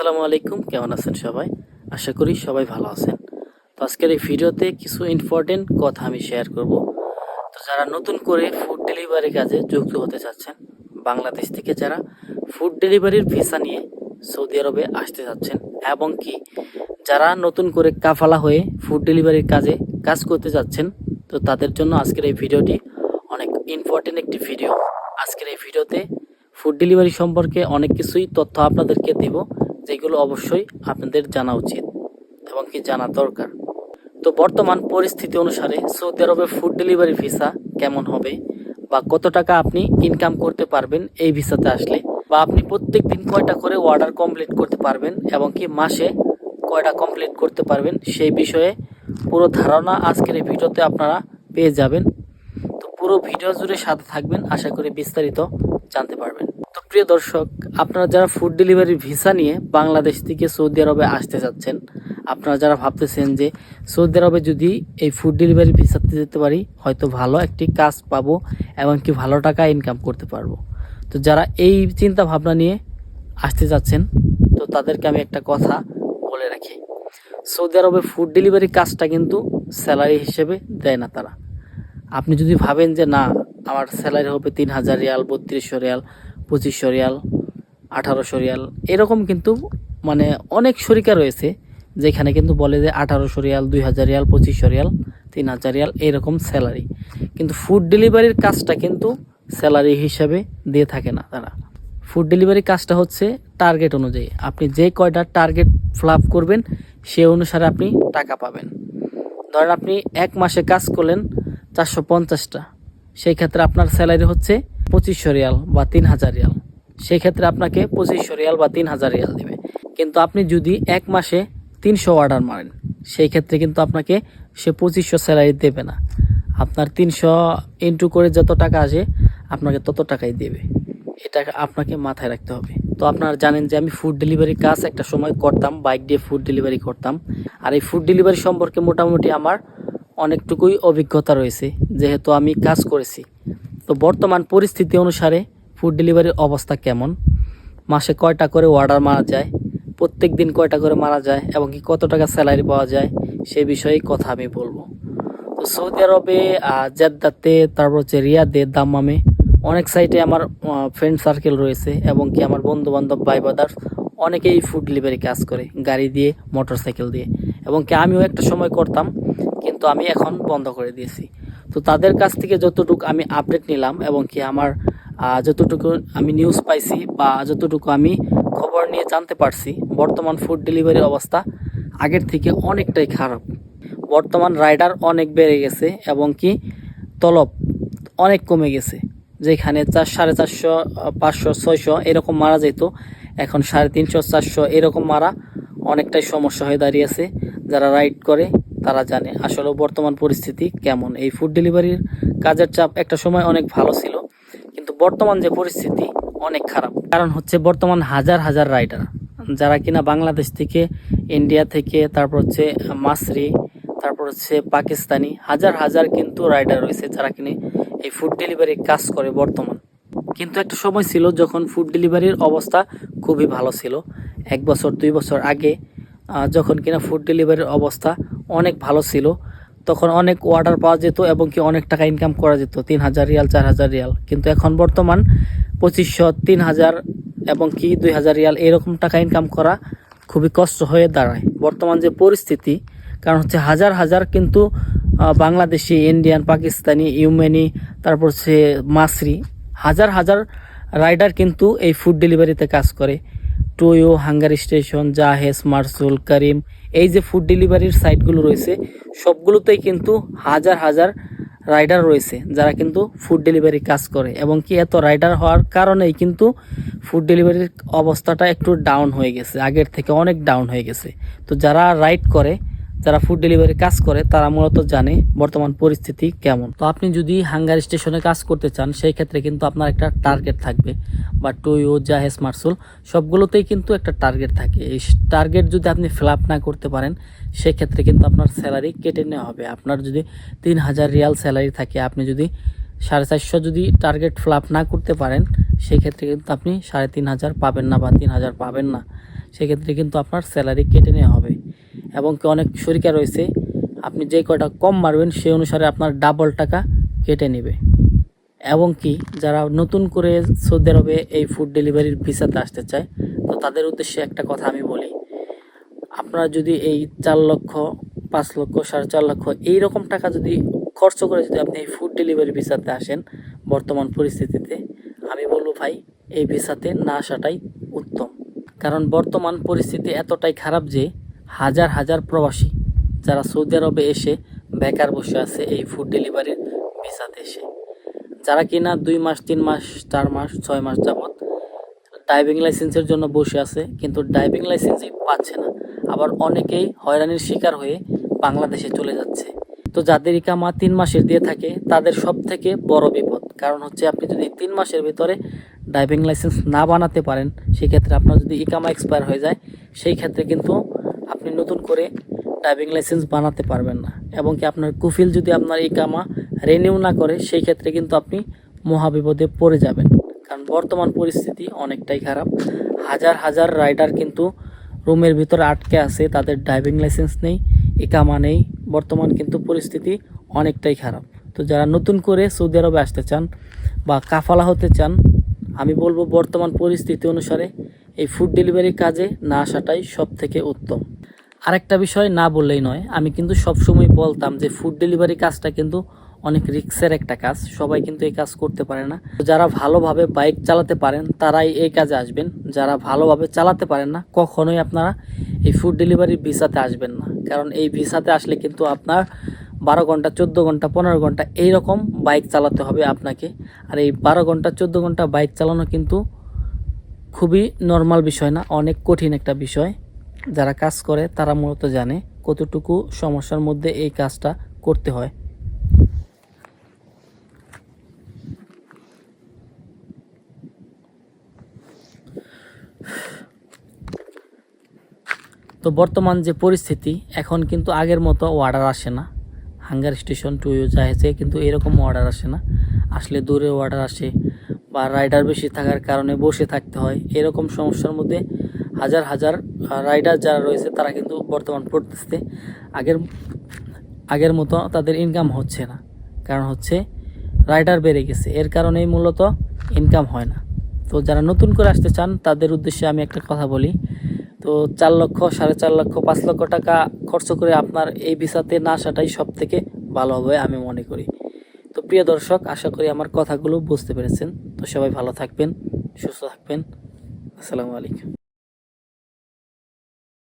আসসালামু আলাইকুম, কেমন আছেন সবাই? আশা করি সবাই ভালো আছেন। তো আজকের এই ভিডিওতে কিছু ইম্পর্টেন্ট কথা আমি শেয়ার করব। তো যারা নতুন করে ফুড ডেলিভারি কাজে যুক্ত হতে চাচ্ছেন, বাংলাদেশ থেকে যারা ফুড ডেলিভারির ভিসা নিয়ে সৌদি আরবে আসতে চাচ্ছেন, এবং কি যারা নতুন করে কাফালা হয়ে ফুড ডেলিভারির কাজে কাজ করতে যাচ্ছেন তো তাদের জন্য আজকের এই ভিডিওটি অনেক ইম্পর্টেন্ট একটি ভিডিও আজকের এই ভিডিওতে ফুড ডেলিভারি সম্পর্কে অনেক কিছুই তথ্য আপনাদেরকে দেব। যেগুলো অবশ্যই আপনাদের জানা উচিত এবং কি জানা দরকার। তো বর্তমান পরিস্থিতি অনুসারে সৌদি আরবে ফুড ডেলিভারি ভিসা কেমন হবে বা কত টাকা আপনি ইনকাম করতে পারবেন এই ভিসাতে আসলে বা আপনি প্রত্যেক দিন কয়টা করে অর্ডার কমপ্লিট করতে পারবেন এবং কি মাসে কয়টা কমপ্লিট করতে পারবেন সেই বিষয়ে পুরো ধারণা আজকের এই ভিডিওতে আপনারা পেয়ে যাবেন। তো পুরো ভিডিও জুড়ে সাথে থাকবেন, আশা করি বিস্তারিত জানতে পারবেন। প্রিয় দর্শক, আপনারা যারা ফুড ডেলিভারি ভিসা নিয়ে বাংলাদেশ থেকে সৌদি আরবে আসতে যাচ্ছেন, আপনারা যারা ভাবতেছেন যে সৌদি আরবে যদি এই ফুড ডেলিভারি ভিসাতে যেতে পারি, হয়তো ভালো একটি কাজ পাবো এবং কি ভালো টাকা ইনকাম করতে পারব। তো যারা এই চিন্তা ভাবনা নিয়ে আসতে যাচ্ছেন, তো তাদেরকে আমি একটা কথা বলে রাখি। সৌদি আরবে ফুড ডেলিভারি কাজটা কিন্তু স্যালারি হিসেবে দেয় না তারা। আপনি যদি ভাবেন যে না, আমার স্যালারি হবে তিন হাজার রিয়াল, বত্রিশশো রিয়াল পঁচিশশো রিয়াল আঠারোশো রিয়াল এরকম কিন্তু মানে অনেক শরিকা রয়েছে, যেখানে কিন্তু বলে যে আঠারোশো রিয়াল দুই হাজার রিয়াল পঁচিশশো রিয়াল তিন হাজার রিয়াল, এরকম স্যালারি কিন্তু ফুড ডেলিভারির কাজটা কিন্তু স্যালারি হিসাবে দিয়ে থাকে না তারা। ফুড ডেলিভারি কাজটা হচ্ছে টার্গেট অনুযায়ী। আপনি যে কয়টা টার্গেট ফ্লাপ করবেন, সে অনুসারে আপনি টাকা পাবেন। ধরেন আপনি এক মাসে কাজ করলেন চারশো পঞ্চাশটা, সেই ক্ষেত্রে আপনার স্যালারি হচ্ছে পঁচিশশো রিয়াল বা তিন হাজার রিয়াল। সেই ক্ষেত্রে আপনাকে পঁচিশশো রিয়াল বা তিন হাজার রিয়াল দেবে। কিন্তু আপনি যদি এক মাসে তিনশো অর্ডার মারেন সেই ক্ষেত্রে কিন্তু আপনাকে সে পঁচিশশো স্যালারি দেবে না। আপনার তিনশো ইন্টু করে যত টাকা আসে, আপনাকে তত টাকাই দেবে। এটা আপনাকে মাথায় রাখতে হবে। তো আপনারা জানেন যে আমি ফুড ডেলিভারি কাজ একটা সময় করতাম বাইক দিয়ে ফুড ডেলিভারি করতাম। আর এই ফুড ডেলিভারি সম্পর্কে মোটামুটি আমার অনেকটুকুই অভিজ্ঞতা রয়েছে, যেহেতু আমি কাজ করেছি। তো বর্তমান পরিস্থিতি অনুসারে ফুড ডেলিভারির অবস্থা কেমন? মাসে কয়টা করে অর্ডার মারা যায়? প্রত্যেক দিন কয়টা করে মারা যায়? এবং কি কত টাকা স্যালারি পাওয়া যায়? সে বিষয়ে কথা আমি বলব। তো সৌদি আরবে জেদ্দাতে, তারপর হচ্ছে রিয়াদে, দাম্মামে অনেক সাইটে আমার ফ্রেন্ড সার্কেল রয়েছে এবং কি আমার বন্ধু বান্ধব ভাই বাদার অনেকেই ফুড ডেলিভারি কাজ করে, গাড়ি দিয়ে মোটর সাইকেল দিয়ে। এবং কি আমিও একটা সময় করতাম, কিন্তু আমি এখন বন্ধ করে দিয়েছি। তো তাদের কাছ থেকে যতটুকু আমি আপডেট নিলাম এবং কি আমার যতটুকু আমি নিউজ পাইছি বা যতটুকু আমি খবর নিয়ে জানতে পারছি, বর্তমান ফুড ডেলিভারি অবস্থা আগের থেকে অনেকটাই খারাপ। বর্তমান রাইডার অনেক বেড়ে গেছে এবং কি তলব অনেক কমে গেছে। যেখানে চার, সাড়ে চারশো পাঁচশো, ছয়শো এরকম মারা যেত, এখন সাড়ে তিনশো, চারশো এরকম মারা অনেকটাই সমস্যা হয়ে দাঁড়িয়েছে যারা রাইড করে। তারা জানে আসলে বর্তমান পরিস্থিতি কেমন। এই ফুড ডেলিভারির কাজের চাপ একটা সময় অনেক ভালো ছিল, কিন্তু বর্তমান যে পরিস্থিতি অনেক খারাপ। কারণ হচ্ছে বর্তমান হাজার হাজার রাইডার যারা কিনা বাংলাদেশ থেকে ইন্ডিয়া থেকে, তারপর হচ্ছে মাসরি তারপর হচ্ছে পাকিস্তানি হাজার হাজার কিন্তু রাইডার রয়েছে যারা কিনে এই ফুড ডেলিভারি কাজ করে বর্তমান। কিন্তু একটা সময় ছিল যখন ফুড ডেলিভারির অবস্থা খুবই ভালো ছিল। এক বছর, দুই বছর আগে যখন কিনা ফুড ডেলিভারির অবস্থা অনেক ভালো ছিল, তখন অনেক অর্ডার পাওয়া যেত এবং কি অনেক টাকা ইনকাম করা যেত, তিন হাজার রিয়াল, চার হাজার রিয়াল। কিন্তু এখন বর্তমান পঁচিশশো, তিন হাজার এবং কি দুই হাজার রিয়াল এরকম টাকা ইনকাম করা খুবই কষ্ট হয়ে দাঁড়ায়। বর্তমান যে পরিস্থিতি, কারণ হচ্ছে হাজার হাজার কিন্তু বাংলাদেশি ইন্ডিয়ান পাকিস্তানি ইউমেনি তারপর হচ্ছে মাসরি হাজার হাজার রাইডার কিন্তু এই ফুড ডেলিভারিতে কাজ করে। টোয়ো হাঙ্গার স্টেশন জাহেজ মার্সুল করিম এই যে ফুড ডেলিভারির সাইটগুলো রয়েছে, সবগুলোতেই কিন্তু হাজার হাজার রাইডার রয়েছে, যারা কিন্তু ফুড ডেলিভারি কাজ করে। এবং কি এত রাইডার হওয়ার কারণেই কিন্তু ফুড ডেলিভারির অবস্থাটা একটু ডাউন হয়ে গেছে, আগের থেকে অনেক ডাউন হয়ে গেছে। তো যারা রাইড করে যারা ফুড ডেলিভারি কাজ করে, তারা মূলত জানে বর্তমান পরিস্থিতি কেমন। তো আপনি যদি হাঙ্গার স্টেশনে কাজ করতে চান, সেই ক্ষেত্রে কিন্তু আপনার একটা টার্গেট থাকবে। বা টোয়ো জাহেজ মার্সুল সবগুলোতেই কিন্তু একটা টার্গেট থাকে। এই টার্গেট যদি আপনি ফিল না করতে পারেন সেক্ষেত্রে কিন্তু আপনার স্যালারি কেটে নেওয়া হবে। আপনার যদি তিন হাজার রিয়াল স্যালারি থাকে, আপনি যদি সাড়ে চারশো যদি টার্গেট ফিল না করতে পারেন, সেই ক্ষেত্রে কিন্তু আপনি সাড়ে তিন হাজার পাবেন না বা তিন হাজার পাবেন না। সেক্ষেত্রে কিন্তু আপনার স্যালারি কেটে নেওয়া হবে। এবং কি অনেক শরিকা রয়েছে, আপনি যে কয়টা কম মারবেন সেই অনুসারে আপনার ডাবল টাকা কেটে নেবে। এবং কি যারা নতুন করে সৌদি আরবে এই ফুড ডেলিভারির ভিসাতে আসতে চায়, তো তাদের উদ্দেশ্যে একটা কথা আমি বলি। আপনারা যদি এই চার লক্ষ, পাঁচ লক্ষ, সাড়ে চার লক্ষ এই রকম টাকা যদি খরচ করে যদি আপনি এই ফুড ডেলিভারি ভিসাতে আসেন বর্তমান পরিস্থিতিতে, আমি বলব ভাই, এই ভিসাতে না আসাটাই উত্তম। কারণ বর্তমান পরিস্থিতি এতটাই খারাপ যে হাজার হাজার প্রবাসী যারা সৌদি আরবে এসে বেকার বসে আছে এই ফুড ডেলিভারির ভিসাতে এসে। যারা কিনা দুই মাস, তিন মাস, চার মাস, ছয় মাস যাবৎ ড্রাইভিং লাইসেন্সের জন্য বসে আছে, কিন্তু ড্রাইভিং লাইসেন্সই পাচ্ছে না। আবার অনেকেই হয়রানির শিকার হয়ে বাংলাদেশে চলে যাচ্ছে। তো যাদের ইকামা তিন মাসের দিয়ে থাকে, তাদের সব থেকে বড় বিপদ। কারণ হচ্ছে আপনি যদি তিন মাসের ভিতরে ড্রাইভিং লাইসেন্স না বানাতে পারেন, সেক্ষেত্রে আপনার যদি ইকামা এক্সপায়ার হয়ে যায়, সেই ক্ষেত্রে কিন্তু আপনি নতুন করে ড্রাইভিং লাইসেন্স বানাতে পারবেন না। এবং কি আপনার কুফিল যদি আপনার ইকামা রেনিউ না করে, সেই ক্ষেত্রে কিন্তু আপনি মহাবিপদে পড়ে যাবেন। কারণ বর্তমান পরিস্থিতি অনেকটাই খারাপ। হাজার হাজার রাইডার কিন্তু রুমের ভিতরে আটকে আছে, তাদের ড্রাইভিং লাইসেন্স নেই ইকামা নেই। বর্তমান কিন্তু পরিস্থিতি অনেকটাই খারাপ। তো যারা নতুন করে সৌদি আরবে আসতে চান বা কাফালা হতে চান, আমি বলব বর্তমান পরিস্থিতি অনুসারে এই ফুড ডেলিভারি কাজে না আসাটাই সব থেকে উত্তম। আরেকটা বিষয় না বললেই নয়, আমি কিন্তু সবসময় বলতাম যে ফুড ডেলিভারি কাজটা কিন্তু অনেক রিক্সের একটা কাজ, সবাই কিন্তু এই কাজ করতে পারে না। যারা ভালোভাবে বাইক চালাতে পারেন, তারাই এই কাজে আসবেন। যারা ভালোভাবে চালাতে পারেন না, কখনোই আপনারা এই ফুড ডেলিভারি ভিসাতে আসবেন না। কারণ এই ভিসাতে আসলে কিন্তু আপনার বারো ঘণ্টা, চোদ্দ ঘণ্টা, পনেরো ঘণ্টা এইরকম বাইক চালাতে হবে আপনাকে। আর এই বারো ঘণ্টা, চোদ্দ ঘণ্টা বাইক চালানো কিন্তু খুবই নর্মাল বিষয় না, অনেক কঠিন একটা বিষয়। যারা কাজ করে, তারা মূলত জানে কতটুকু সমস্যার মধ্যে এই কাজটা করতে হয়। তো বর্তমান যে পরিস্থিতি, এখন কিন্তু আগের মতো অর্ডার আসে না। হাঙ্গার স্টেশন টু যাইছে কিন্তু এরকম অর্ডার আসে না। আসলে দূরে অর্ডার আসে বা রাইডার বেশি থাকার কারণে বসে থাকতে হয়। এরকম সমস্যার মধ্যে হাজার হাজার রাইডার যারা রয়েছে তারা কিন্তু বর্তমান পড়তেছে। আগের আগের মতো তাদের ইনকাম হচ্ছে না। কারণ হচ্ছে রাইডার বেড়ে গেছে। এর কারণেই মূলত ইনকাম হয় না। তো যারা নতুন করে আসতে চান, তাদের উদ্দেশ্যে আমি একটা কথা বলি। তো চার লক্ষ, সাড়ে চার লক্ষ, পাঁচ লক্ষ টাকা খরচ করে আপনার এই ভিসাতে না আসাটাই সব থেকে ভালো হবে আমি মনে করি। তো প্রিয় দর্শক, আশা করি আমার কথাগুলো বুঝতে পেরেছেন। তো সবাই ভালো থাকবেন, সুস্থ থাকবেন। আসসালামু আলাইকুম।